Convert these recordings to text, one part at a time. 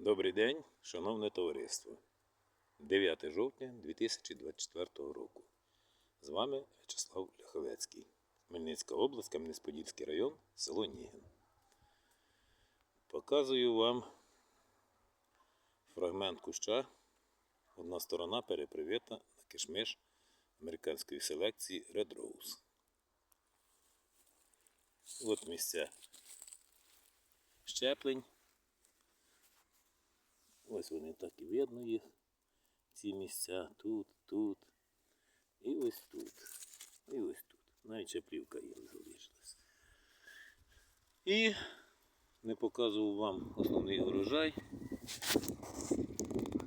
Добрий день, шановне товариство. 9 жовтня 2024 року. З вами В'ячеслав Ляховецький. Хмельницька область, Кам'янець-Подільський район, село Нігін. Показую вам фрагмент куща. Одна сторона перепривита на кишмиш американської селекції Red Rose. От місця щеплень. Ось вони так і видно їх. Ці місця тут, тут. І ось тут. І ось тут. Навіть ще є залишилась. І не показував вам основний урожай.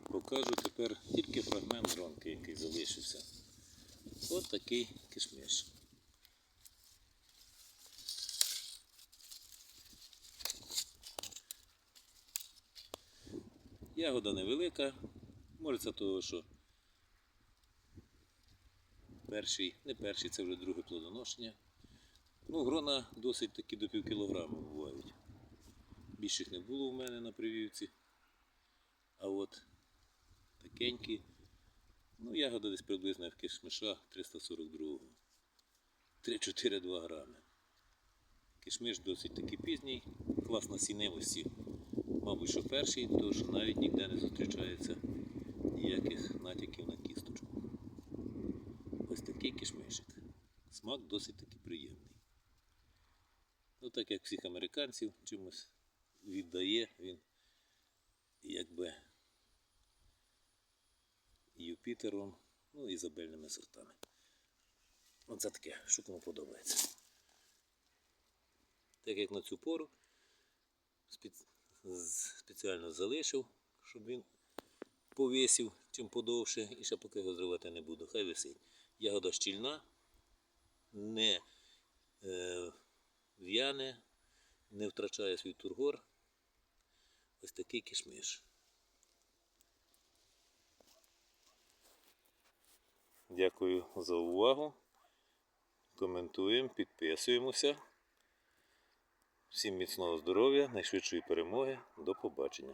Покажу тепер тільки фрагмент гронки, який залишився. Ось такий кишмиш. Ягода невелика, може це того, що перший, не перший, це вже друге плодоношення. Ну, грона досить таки до пів кілограма бувають. Більших не було в мене на привівці. А от такенькі, ну, ягода десь приблизно в кишмиша 342. 3-4-2 грами. Кишмиш досить таки пізній, клас насіннивості. Мабуть, що перший, тому що навіть ніде не зустрічається ніяких натяків на кісточку. Ось такий кишмишик. Смак досить таки приємний. Ну, так як всіх американців чимось віддає він якби Юпітером, ну і ізабельними сортами. Оце таке, що кому подобається. Так як на цю пору спец- з- спеціально залишив, щоб він повісив чим подовше і ще поки його зривати не буду. Хай висить. Ягода щільна, не е, в'яне, не втрачає свій тургор. Ось такий кишмиш. Дякую за увагу. Коментуємо, підписуємося. Всім міцного здоров'я, найшвидшої перемоги. До побачення.